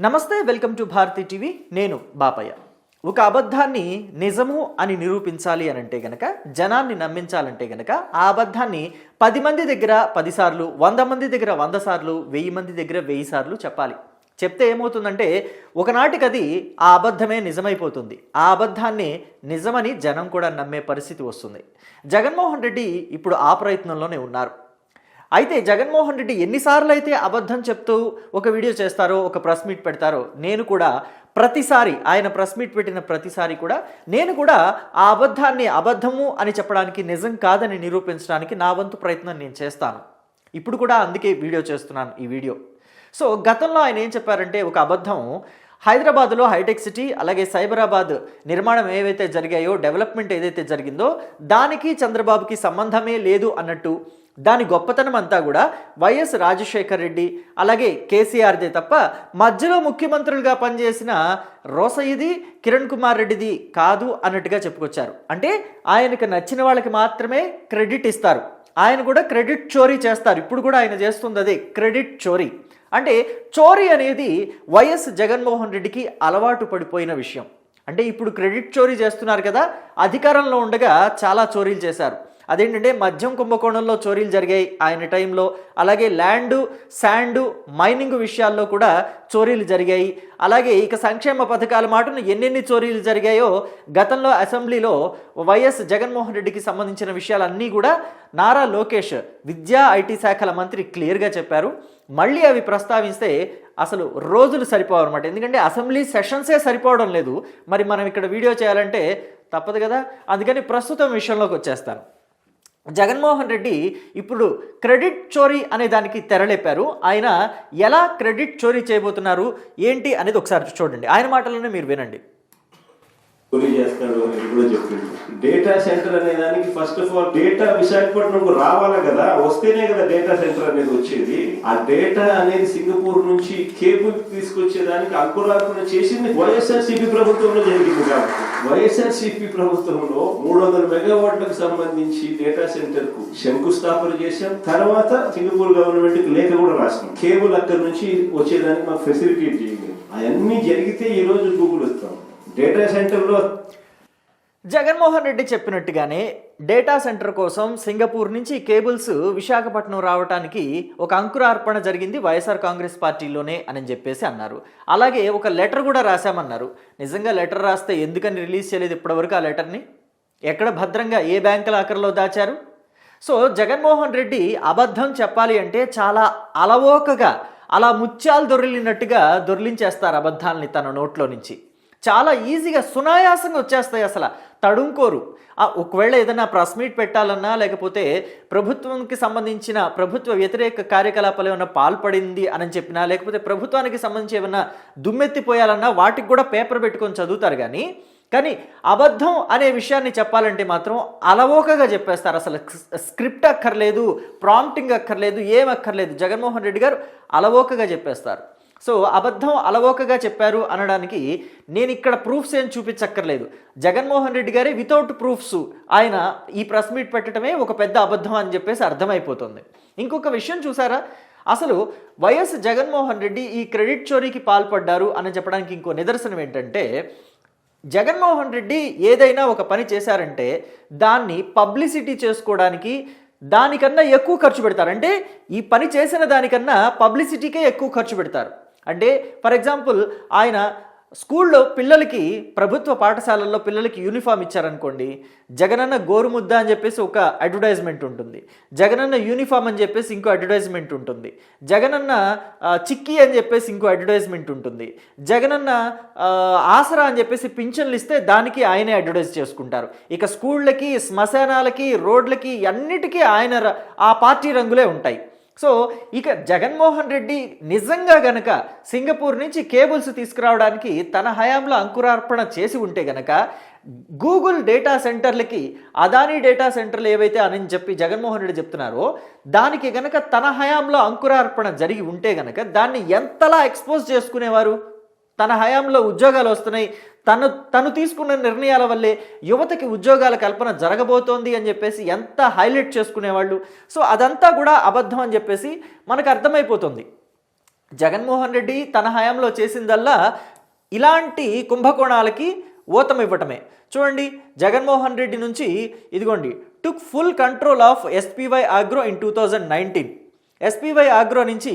నమస్తే welcome to Bharati TV. నేను బాపయ్య. ఒక అబద్ధాన్ని నిజము అని నిరూపించాలి అని అంటే గనక జనాన్ని నమ్మించాలంటే గనక ఆ అబద్ధాన్ని పది మంది దగ్గర పదిసార్లు వంద మంది దగ్గర వంద సార్లు వెయ్యి మంది దగ్గర వెయ్యి సార్లు చెప్పాలి. చెప్తే ఏమవుతుందంటే ఒకనాటికి అది ఆ అబద్ధమే నిజమైపోతుంది. ఆ అబద్ధాన్ని నిజమని జనం కూడా నమ్మే పరిస్థితి వస్తుంది. జగన్మోహన్ రెడ్డి ఇప్పుడు ఆ ప్రయత్నంలోనే ఉన్నారు. అయితే జగన్మోహన్ రెడ్డి ఎన్నిసార్లు అయితే అబద్ధం చెప్తూ ఒక వీడియో చేస్తారో ఒక ప్రెస్ మీట్ పెడతారో నేను కూడా ప్రతిసారి ఆయన ప్రెస్ మీట్ పెట్టిన ప్రతిసారి కూడా నేను కూడా ఆ అబద్ధాన్ని అబద్ధము అని చెప్పడానికి నిజం కాదని నిరూపించడానికి నా వంతు ప్రయత్నం నేను చేస్తాను. ఇప్పుడు కూడా అందుకే వీడియో చేస్తున్నాను ఈ వీడియో. సో గతంలో ఆయన ఏం చెప్పారంటే ఒక అబద్ధం హైదరాబాద్లో హైటెక్ సిటీ అలాగే సైబరాబాద్ నిర్మాణం ఏవైతే జరిగాయో డెవలప్మెంట్ ఏదైతే జరిగిందో దానికి చంద్రబాబుకి సంబంధమే లేదు అన్నట్టు దాని గొప్పతనం అంతా కూడా వైఎస్ రాజశేఖర్ రెడ్డి అలాగే కేసీఆర్దే తప్ప మధ్యలో ముఖ్యమంత్రులుగా పనిచేసిన రోసయ్యది కిరణ్ కుమార్ రెడ్డిది కాదు అన్నట్టుగా చెప్పుకొచ్చారు. అంటే ఆయనకు నచ్చిన వాళ్ళకి మాత్రమే క్రెడిట్ ఇస్తారు. ఆయన కూడా క్రెడిట్ చోరీ చేస్తారు. ఇప్పుడు కూడా ఆయన చేస్తుంది అదే క్రెడిట్ చోరీ. అంటే చోరీ అనేది వైఎస్ జగన్మోహన్ రెడ్డికి అలవాటు పడిపోయిన విషయం. అంటే ఇప్పుడు క్రెడిట్ చోరీ చేస్తున్నారు కదా అధికారంలో ఉండగా చాలా చోరీలు చేశారు. అదేంటంటే మద్యం కుంభకోణంలో చోరీలు జరిగాయి ఆయన టైంలో. అలాగే ల్యాండు శాండు మైనింగ్ విషయాల్లో కూడా చోరీలు జరిగాయి. అలాగే ఇక సంక్షేమ పథకాల మాటను ఎన్నెన్ని చోరీలు జరిగాయో గతంలో అసెంబ్లీలో వైఎస్ జగన్మోహన్ రెడ్డికి సంబంధించిన విషయాలన్నీ కూడా నారా లోకేష్ విద్యా ఐటీ శాఖల మంత్రి క్లియర్గా చెప్పారు. మళ్ళీ అవి ప్రస్తావిస్తే అసలు రోజులు సరిపోవు అనమాట ఎందుకంటే అసెంబ్లీ సెషన్సే సరిపోవడం లేదు. మరి మనం ఇక్కడ వీడియో చేయాలంటే తప్పదు కదా? అందుకని ప్రస్తుతం విషయంలోకి వచ్చేస్తాను. జగన్మోహన్ రెడ్డి ఇప్పుడు క్రెడిట్ చోరీ అనే దానికి తెరలేపారు. ఆయన ఎలా క్రెడిట్ చోరీ చేయబోతున్నారు? ఏంటి అనేది ఒకసారి చూడండి. ఆయన మాటల్లోనే మీరు వినండి. కొని చేస్తాడు అనేది కూడా చెప్పిండు. డేటా సెంటర్ అనే దానికి ఫస్ట్ ఆఫ్ ఆల్ డేటా విశాఖపట్నంకు రావాలా కదా? వస్తేనే కదా డేటా సెంటర్ అనేది వచ్చేది. ఆ డేటా అనేది సింగపూర్ నుంచి కేబుల్ తీసుకొచ్చేదానికి అంకురార్పణ చేసింది వైఎస్ఆర్సీపీ ప్రభుత్వంలో జరిగింది కాబట్టి. వైఎస్ఆర్సీపీ ప్రభుత్వంలో మూడు వందల మెగావాట్లకు సంబంధించి డేటా సెంటర్కు శంకుస్థాపన చేశాం. తర్వాత సింగపూర్ గవర్నమెంట్కి లేఖ కూడా రాసినాం. కేబుల్ అక్కడి నుంచి వచ్చేదానికి మాకు ఫెసిలిటేట్ చేయండి. అవన్నీ జరిగితే ఈ రోజు గూగుల్ వస్తాం. డేటా సెంటర్లో జగన్మోహన్ రెడ్డి చెప్పినట్టుగానే డేటా సెంటర్ కోసం సింగపూర్ నుంచి కేబుల్స్ విశాఖపట్నం రావడానికి ఒక అంకురార్పణ జరిగింది వైఎస్ఆర్ కాంగ్రెస్ పార్టీలోనే అని చెప్పేసి అన్నారు. అలాగే ఒక లెటర్ కూడా రాశామన్నారు. నిజంగా లెటర్ రాస్తే ఎందుకని రిలీజ్ చేయలేదు ఇప్పటివరకు ఆ లెటర్ని ఎక్కడ భద్రంగా ఏ బ్యాంకు లాకర్లో దాచారు? సో జగన్మోహన్ రెడ్డి అబద్ధం చెప్పాలి అంటే చాలా అలవోకగా అలా ముత్యాలు దొరిలినట్టుగా దొరిలించేస్తారు అబద్ధాలని తన నోట్లో నుంచి. చాలా ఈజీగా సునాయాసంగా వచ్చేస్తాయి అసలు. తడుంకోరు. ఆ, ఒకవేళ ఏదైనా ప్రెస్ మీట్ పెట్టాలన్నా లేకపోతే ప్రభుత్వంకి సంబంధించిన ప్రభుత్వ వ్యతిరేక కార్యకలాపాలు ఏమైనా పాల్పడింది అని చెప్పినా లేకపోతే ప్రభుత్వానికి సంబంధించి ఏమైనా దుమ్మెత్తిపోయాలన్నా వాటికి కూడా పేపర్ పెట్టుకొని చదువుతారు కానీ కానీ అబద్ధం అనే విషయాన్ని చెప్పాలంటే మాత్రం అలవోకగా చెప్పేస్తారు. అసలు స్క్రిప్ట్ అక్కర్లేదు ప్రాంప్టింగ్ అక్కర్లేదు ఏం అక్కర్లేదు. జగన్మోహన్ రెడ్డి గారు అలవోకగా చెప్పేస్తారు. సో అబద్ధం అలవోకగా చెప్పారు అనడానికి నేను ఇక్కడ ప్రూఫ్స్ ఏం చూపించక్కర్లేదు. జగన్మోహన్ రెడ్డి గారే వితౌట్ ప్రూఫ్స్ ఆయన ఈ ప్రెస్ మీట్ పెట్టడమే ఒక పెద్ద అబద్ధం అని చెప్పేసి అర్థమైపోతుంది. ఇంకొక విషయం చూసారా? అసలు వైఎస్ జగన్మోహన్ రెడ్డి ఈ క్రెడిట్ చోరీకి పాల్పడ్డారు అని చెప్పడానికి ఇంకో నిదర్శనం ఏంటంటే జగన్మోహన్ రెడ్డి ఏదైనా ఒక పని చేశారంటే దాన్ని పబ్లిసిటీ చేసుకోవడానికి దానికన్నా ఎక్కువ ఖర్చు పెడతారు. అంటే ఈ పని చేసిన దానికన్నా పబ్లిసిటీకే ఎక్కువ ఖర్చు పెడతారు. అంటే ఫర్ ఎగ్జాంపుల్ ఆయన స్కూల్లో పిల్లలకి ప్రభుత్వ పాఠశాలల్లో పిల్లలకి యూనిఫామ్ ఇచ్చారనుకోండి జగనన్న గోరుముద్ద అని చెప్పేసి ఒక అడ్వర్టైజ్మెంట్ ఉంటుంది. జగనన్న యూనిఫామ్ అని చెప్పేసి ఇంకో అడ్వర్టైజ్మెంట్ ఉంటుంది. జగనన్న చిక్కీ అని చెప్పేసి ఇంకో అడ్వర్టైజ్మెంట్ ఉంటుంది. జగనన్న ఆసరా అని చెప్పేసి పింఛన్లు ఇస్తే దానికి ఆయనే అడ్వర్టైజ్ చేసుకుంటారు. ఇక స్కూళ్ళకి శ్మశానాలకి రోడ్లకి అన్నిటికీ ఆయన ర- ఆ పార్టీ రంగులే ఉంటాయి. సో ఇక జగన్మోహన్ రెడ్డి నిజంగా గనక సింగపూర్ నుంచి కేబుల్స్ తీసుకురావడానికి తన హయాంలో అంకురార్పణ చేసి ఉంటే గనక గూగుల్ డేటా సెంటర్లకి అదానీ డేటా సెంటర్లు ఏవైతే అని చెప్పి జగన్మోహన్ రెడ్డి చెప్తున్నారో దానికి గనక తన హయాంలో అంకురార్పణ జరిగి ఉంటే గనక దాన్ని ఎంతలా ఎక్స్పోజ్ చేసుకునేవారు? తన హయాంలో ఉద్యోగాలు వస్తున్నాయి. తను తను తీసుకున్న నిర్ణయాల వల్లే యువతకి ఉద్యోగాల కల్పన జరగబోతోంది అని చెప్పేసి ఎంత హైలైట్ చేసుకునేవాళ్ళు. సో అదంతా కూడా అబద్ధం అని చెప్పేసి మనకు అర్థమైపోతుంది. జగన్మోహన్ రెడ్డి తన హయాంలో చేసిందల్లా ఇలాంటి కుంభకోణాలకి ఊతం ఇవ్వటమే. చూడండి జగన్మోహన్ రెడ్డి నుంచి ఇదిగోండి took full control of SPY Agro in two thousand nineteen SPY Agro నుంచి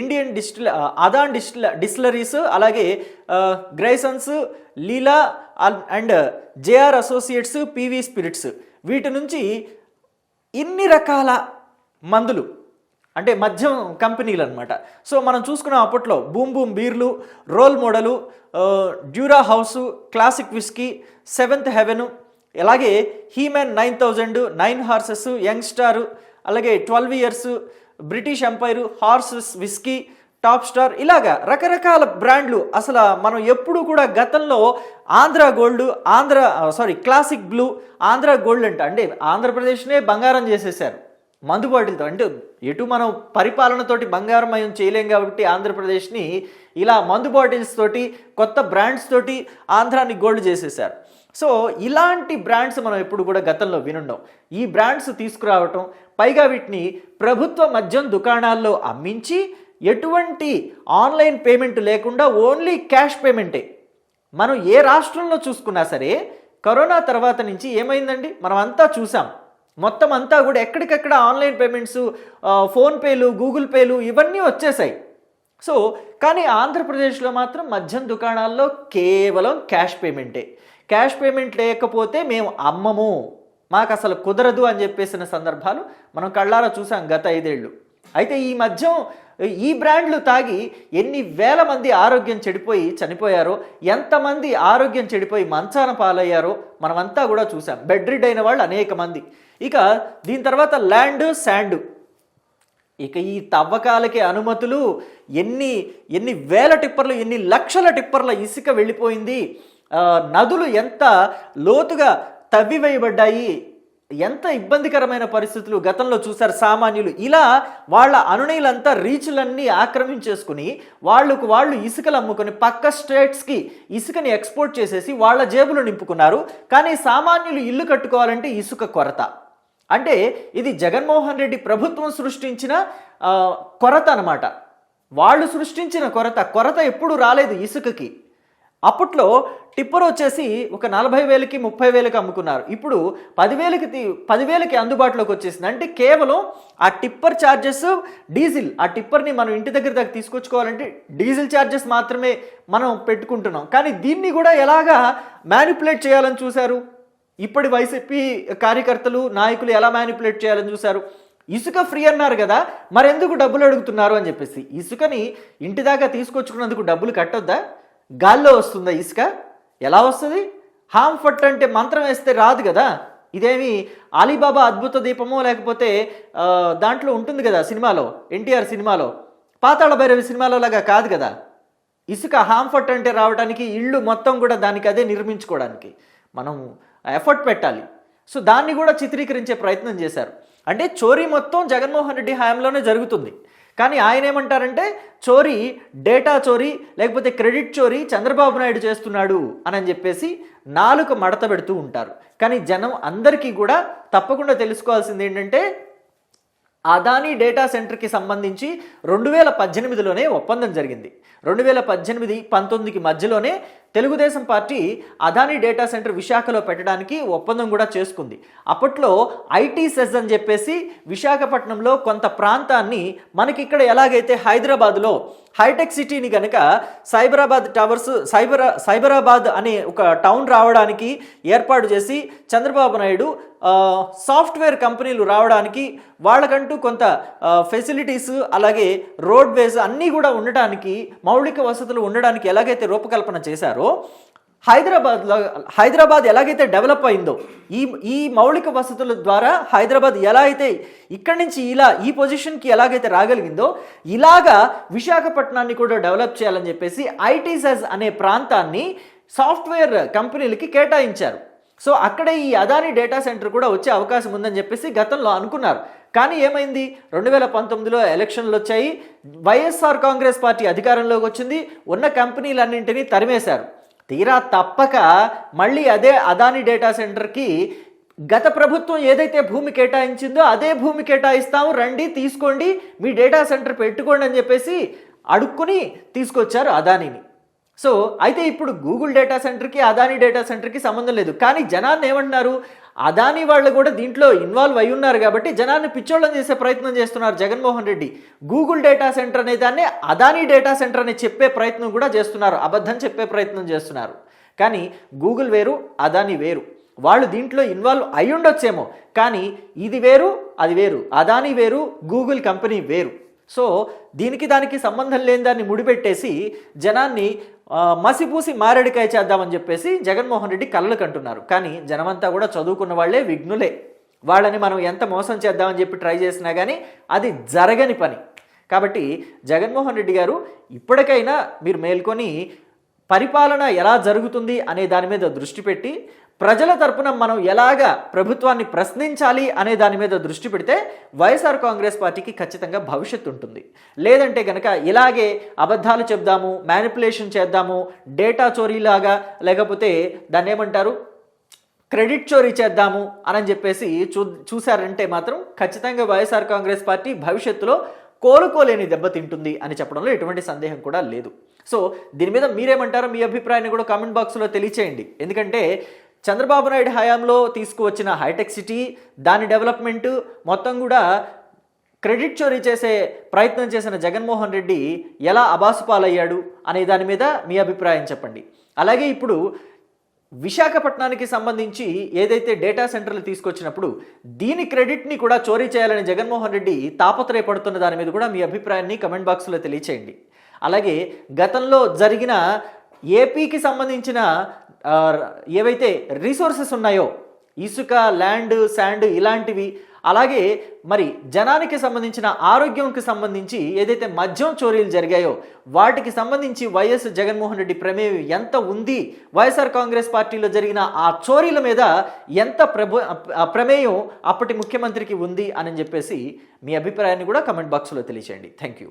Indian distil Adan distil distilleries అలాగే Greysons Leela and JR associates PV spirits వీటి నుంచి ఇన్ని రకాల మందులు అంటే మద్యం కంపెనీలు అనమాట సో మనం చూసుకున్నాం అప్పట్లో బూమ్ బూమ్ బీర్లు role model Dura house classic whisky seventh heaven అలాగే heman nine thousand nine horses young star అలాగే twelve years British empire horses whisky top star ఇలాగా రకరకాల బ్రాండ్లు. అసలు మనం ఎప్పుడు కూడా గతంలో Andhra gold Andhra sorry classic blue Andhra gold అంట అంటే ఆంధ్రప్రదేశ్నే బంగారం చేసేసారు మందు బాటిల్తో అంటే ఎటు మనం పరిపాలనతోటి బంగారమయం చేయలేం కాబట్టి ఆంధ్రప్రదేశ్ని ఇలా మందు బాటిల్స్ తోటి కొత్త బ్రాండ్స్ తోటి ఆంధ్రాని గోల్డ్ చేసేసారు సో ఇలాంటి బ్రాండ్స్ మనం ఎప్పుడు కూడా గతంలో వినుండం ఈ బ్రాండ్స్ తీసుకురావటం పైగా వీటిని ప్రభుత్వ మద్యం దుకాణాల్లో అమ్మించి ఎటువంటి ఆన్లైన్ పేమెంట్ లేకుండా ఓన్లీ క్యాష్ పేమెంటే. మనం ఏ రాష్ట్రంలో చూసుకున్నా సరే కరోనా తర్వాత నుంచి ఏమైందండి? మనం అంతా చూసాం. మొత్తం అంతా కూడా ఎక్కడికెక్కడ ఆన్లైన్ పేమెంట్స్ ఫోన్పేలు గూగుల్ పేలు ఇవన్నీ వచ్చేసాయి. సో కానీ ఆంధ్రప్రదేశ్లో మాత్రం మద్యం దుకాణాల్లో కేవలం క్యాష్ పేమెంటే. క్యాష్ పేమెంట్ లేకపోతే మేము అమ్మము. మాకు అసలు కుదరదు అని చెప్పేసిన సందర్భాలు మనం కళ్ళారా చూసాం గత ఐదేళ్ళు. అయితే ఈ మధ్య ఈ బ్రాండ్లు తాగి ఎన్ని వేల మంది ఆరోగ్యం చెడిపోయి చనిపోయారో ఎంతమంది ఆరోగ్యం చెడిపోయి మంచాన పాలయ్యారో మనమంతా కూడా చూసాం. బెడ్ రిడ్ అయిన వాళ్ళు అనేక మంది. ఇక దీని తర్వాత ల్యాండ్ శాండ్. ఇక ఈ తవ్వకాలకి అనుమతులు ఎన్ని ఎన్ని వేల టిప్పర్లు ఎన్ని లక్షల టిప్పర్ల ఇసుక వెళ్ళిపోయింది. నదులు ఎంత లోతుగా తవ్వివేయబడ్డాయి ఎంత ఇబ్బందికరమైన పరిస్థితులు గతంలో చూశారు సామాన్యులు. ఇలా వాళ్ళ అనునయులంతా రీచ్లన్నీ ఆక్రమించేసుకుని వాళ్ళకు వాళ్ళు ఇసుకలు అమ్ముకొని పక్క స్టేట్స్కి ఇసుకని ఎక్స్పోర్ట్ చేసేసి వాళ్ళ జేబులు నింపుకున్నారు. కానీ సామాన్యులు ఇల్లు కట్టుకోవాలంటే ఇసుక కొరత. అంటే ఇది జగన్మోహన్ రెడ్డి ప్రభుత్వం సృష్టించిన కొరత అనమాట వాళ్ళు సృష్టించిన కొరత. కొరత ఎప్పుడు రాలేదు ఇసుకకి. అప్పట్లో టిప్పర్ వచ్చేసి ఒక నలభై వేలకి ముప్పై వేలకి అమ్ముకున్నారు. ఇప్పుడు పదివేలకి తీ- పదివేలకి అందుబాటులోకి వచ్చేసింది. అంటే కేవలం ఆ టిప్పర్ ఛార్జెస్ డీజిల్ ఆ టిప్పర్ని మనం ఇంటి దగ్గర దగ్గర తీసుకొచ్చుకోవాలంటే డీజిల్ ఛార్జెస్ మాత్రమే మనం పెట్టుకుంటున్నాం. కానీ దీన్ని కూడా ఎలాగా మ్యానిపులేట్ చేయాలని చూశారు? ఇప్పటి వైసీపీ కార్యకర్తలు నాయకులు ఎలా మ్యానిపులేట్ చేయాలని చూశారు? ఇసుక ఫ్రీ అన్నారు కదా మరెందుకు డబ్బులు అడుగుతున్నారు అని చెప్పేసి. ఇసుకని ఇంటి దాకా తీసుకొచ్చుకున్నందుకు డబ్బులు కట్టొద్దా? గాల్లో వస్తుందా ఇసుక? ఎలా వస్తుంది? హామ్ఫట్ అంటే మంత్రం వేస్తే రాదు కదా? ఇదేమి అలీబాబా అద్భుత దీపమో లేకపోతే దాంట్లో ఉంటుంది కదా సినిమాలో ఎన్టీఆర్ సినిమాలో? పాతాళ భైరవి సినిమాలో లాగా కాదు కదా? ఇసుక హామ్ఫట్ అంటే రావడానికి ఇళ్ళు మొత్తం కూడా దానికి అదే నిర్మించుకోవడానికి. మనం ఎఫర్ట్ పెట్టాలి. సో దాన్ని కూడా చిత్రీకరించే ప్రయత్నం చేశారు. అంటే చోరీ మొత్తం జగన్మోహన్ రెడ్డి హయాంలోనే జరుగుతుంది. కానీ ఆయన ఏమంటారంటే చోరీ డేటా చోరీ లేకపోతే క్రెడిట్ చోరీ చంద్రబాబు నాయుడు చేస్తున్నాడు అని చెప్పేసి నాలుక మడత పెడుతూ ఉంటారు. కానీ జనం అందరికీ కూడా తప్పకుండా తెలుసుకోవాల్సింది ఏంటంటే అదానీ డేటా సెంటర్కి సంబంధించి రెండు వేల పద్దెనిమిదిలోనే ఒప్పందం జరిగింది. రెండు వేల పద్దెనిమిది పంతొమ్మిదికి మధ్యలోనే Telugu Desam party Adani data centre విశాఖలో పెట్టడానికి ఒప్పందం కూడా చేసుకుంది. అప్పట్లో ఐటీ సెజ్ అని చెప్పేసి విశాఖపట్నంలో కొంత ప్రాంతాన్ని మనకి ఇక్కడ ఎలాగైతే హైదరాబాద్లో హైటెక్ సిటీని కనుక సైబరాబాద్ టవర్స్ సైబరా సైబరాబాద్ అనే ఒక టౌన్ రావడానికి ఏర్పాటు చేసి చంద్రబాబు నాయుడు సాఫ్ట్వేర్ కంపెనీలు రావడానికి వాళ్ళకంటూ కొంత ఫెసిలిటీస్ అలాగే రోడ్వేస్ అన్నీ కూడా ఉండటానికి మౌలిక వసతులు ఉండడానికి ఎలాగైతే రూపకల్పన చేశారో హైదరాబాద్లో హైదరాబాద్ ఎలాగైతే డెవలప్ అయిందో ఈ ఈ మౌలిక వసతుల ద్వారా హైదరాబాద్ ఎలా అయితే ఇక్కడి నుంచి ఇలా ఈ పొజిషన్కి ఎలాగైతే రాగలిగిందో ఇలాగా విశాఖపట్నాన్ని కూడా డెవలప్ చేయాలని చెప్పేసి ఐటీసెస్ అనే ప్రాంతాన్ని సాఫ్ట్వేర్ కంపెనీలకి కేటాయించారు. సో అక్కడే ఈ అదాని డేటా సెంటర్ కూడా వచ్చే అవకాశం ఉందని చెప్పేసి గతంలో అనుకున్నారు. కానీ ఏమైంది? రెండు వేల పంతొమ్మిదిలో ఎలక్షన్లు వచ్చాయి. వైఎస్ఆర్ కాంగ్రెస్ పార్టీ అధికారంలోకి వచ్చింది. ఉన్న కంపెనీలన్నింటినీ తరిమేశారు. తీరా తప్పక మళ్ళీ అదే అదాని డేటా సెంటర్కి గత ప్రభుత్వం ఏదైతే భూమి కేటాయించిందో అదే భూమి కేటాయిస్తాము రండి తీసుకోండి మీ డేటా సెంటర్ పెట్టుకోండి అని చెప్పేసి అడుక్కుని తీసుకొచ్చారు అదానిని. సో అయితే ఇప్పుడు గూగుల్ డేటా సెంటర్కి అదానీ డేటా సెంటర్కి సంబంధం లేదు. కానీ జనాన్ని ఏమంటున్నారు? అదానీ వాళ్ళు కూడా దీంట్లో ఇన్వాల్వ్ అయి ఉన్నారు కాబట్టి జనాన్ని పిచ్చోళ్ళని చేసే ప్రయత్నం చేస్తున్నారు Jaganmohan Reddy. Google data centre అనే దాన్ని అదానీ డేటా సెంటర్ అని చెప్పే ప్రయత్నం కూడా చేస్తున్నారు. అబద్ధం చెప్పే ప్రయత్నం చేస్తున్నారు. కానీ గూగుల్ వేరు అదానీ వేరు. వాళ్ళు దీంట్లో ఇన్వాల్వ్ అయి ఉండొచ్చేమో. కానీ ఇది వేరు అది వేరు. అదానీ వేరు గూగుల్ కంపెనీ వేరు. సో దీనికి దానికి సంబంధం లేని దాన్ని ముడిపెట్టేసి జనాన్ని మసిపూసి మారేడికాయ చేద్దామని చెప్పేసి జగన్మోహన్ రెడ్డి కళ్ళకు కంటున్నారు. కానీ జనమంతా కూడా చదువుకున్న వాళ్ళే విఘ్నులే. వాళ్ళని మనం ఎంత మోసం చేద్దామని చెప్పి ట్రై చేసినా కానీ అది జరగని పని. కాబట్టి జగన్మోహన్ రెడ్డి గారు ఇప్పటికైనా మీరు మేల్కొని పరిపాలన ఎలా జరుగుతుంది అనే దాని మీద దృష్టి పెట్టి ప్రజల తరపున మనం ఎలాగా ప్రభుత్వాన్ని ప్రశ్నించాలి అనే దాని మీద దృష్టి పెడితే వైఎస్ఆర్ కాంగ్రెస్ పార్టీకి ఖచ్చితంగా భవిష్యత్తు ఉంటుంది. లేదంటే కనుక ఇలాగే అబద్ధాలు చెప్దాము మ్యానిపులేషన్ చేద్దాము డేటా చోరీలాగా లేకపోతే దాన్ని ఏమంటారు? క్రెడిట్ చోరీ చేద్దాము అని చెప్పేసి చూ చూశారంటే మాత్రం ఖచ్చితంగా వైఎస్ఆర్ కాంగ్రెస్ పార్టీ భవిష్యత్తులో కోలుకోలేని దెబ్బతింటుంది అని చెప్పడంలో ఎటువంటి సందేహం కూడా లేదు. సో దీని మీద మీరేమంటారో మీ అభిప్రాయాన్ని కూడా కామెంట్ బాక్స్లో తెలియచేయండి. ఎందుకంటే చంద్రబాబు నాయుడు హయాంలో తీసుకువచ్చిన హైటెక్ సిటీ దాని డెవలప్మెంట్ మొత్తం కూడా క్రెడిట్ చోరీ చేసే ప్రయత్నం చేసిన జగన్మోహన్ రెడ్డి ఎలా అబాసుపాలయ్యాడు అనే దాని మీద మీ అభిప్రాయం చెప్పండి. అలాగే ఇప్పుడు విశాఖపట్నానికి సంబంధించి ఏదైతే డేటా సెంటర్లు తీసుకొచ్చినప్పుడు దీని క్రెడిట్ని కూడా చోరీ చేయాలని జగన్మోహన్ రెడ్డి తాపత్రయపడుతున్న దాని మీద కూడా మీ అభిప్రాయాన్ని కమెంట్ బాక్స్లో తెలియచేయండి. అలాగే గతంలో జరిగిన ఏపీకి సంబంధించిన ఏవైతే రిసోర్సెస్ ఉన్నాయో ఇసుక ల్యాండ్ శాండ్ ఇలాంటివి అలాగే మరి జనానికి సంబంధించిన ఆరోగ్యంకి సంబంధించి ఏదైతే మద్యం చోరీలు జరిగాయో వాటికి సంబంధించి వైఎస్ జగన్మోహన్ రెడ్డి ప్రమేయం ఎంత ఉంది? వైఎస్ఆర్ కాంగ్రెస్ పార్టీలో జరిగిన ఆ చోరీల మీద ఎంత ప్రభు ప్రమేయం అప్పటి ముఖ్యమంత్రికి ఉంది అని చెప్పేసి మీ అభిప్రాయాన్ని కూడా కమెంట్ బాక్స్లో తెలియచేయండి. Thank you.